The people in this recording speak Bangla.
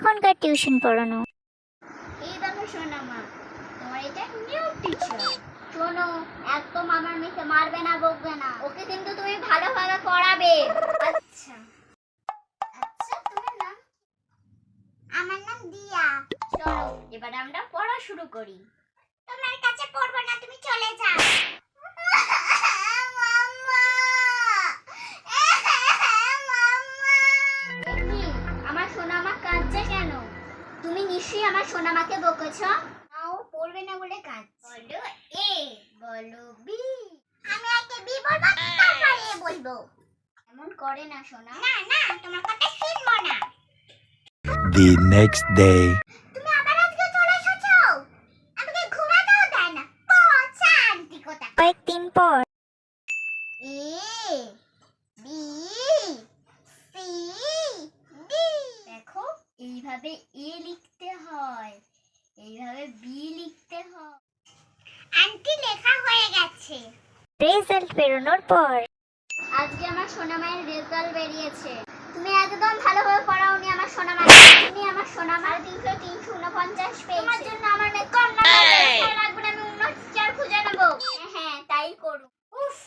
এখনকার টিউশন পড়ানো? এই দেখো শোনো মা, তোমার এটা নিউ টিচার শোনো, একদম আমার মেয়েকে মারবে না, বকবে না। ওকে কিন্তু তুমি ভালোভাবে পড়াবে। আচ্ছা। আচ্ছা তোমার নাম আমার নাম দিয়া। চলো, এবার আমরা পড়া শুরু করি। তোমার কাছে পড়ব না, তুমি চলে যাও। নিশ্চয়ই আমার সোনামাকে বকেছ? না ও পড়বে না বলে কাঁদছে। বলো এ বলো বি। আমি আগে বি বলব তারপর এ বলব। এমন করে না সোনা। না না তোমার কথা শুনব না। The next day. তুমি আবার আজকে চলে এসেছ? আমাকে ঘুমাতেও দেয় না। পচা আন্টি কোথা কয়েকদিন পর। এ এইভাবে এ লিখতে হয় এইভাবে বি লিখতে হয়। আন্টি লেখা হয়ে গেছে। রেজাল্ট বেরোনোর পর। আজকে আমার সোনা মায়ের রেজাল্ট বেরিয়েছে। তুমি একদম ভালোভাবে পড়াও নি আমার সোনা মা। তুমি আমার সোনা মা। তিনশো তিনশো উনপঞ্চাশ পেয়েছে। তোমার জন্য আমার অনেক কম না হ্যাঁ। লাগবে আমি অন্য টিচার খুঁজে নেব। হ্যাঁ, হ্যাঁ তাই করুন। উফ!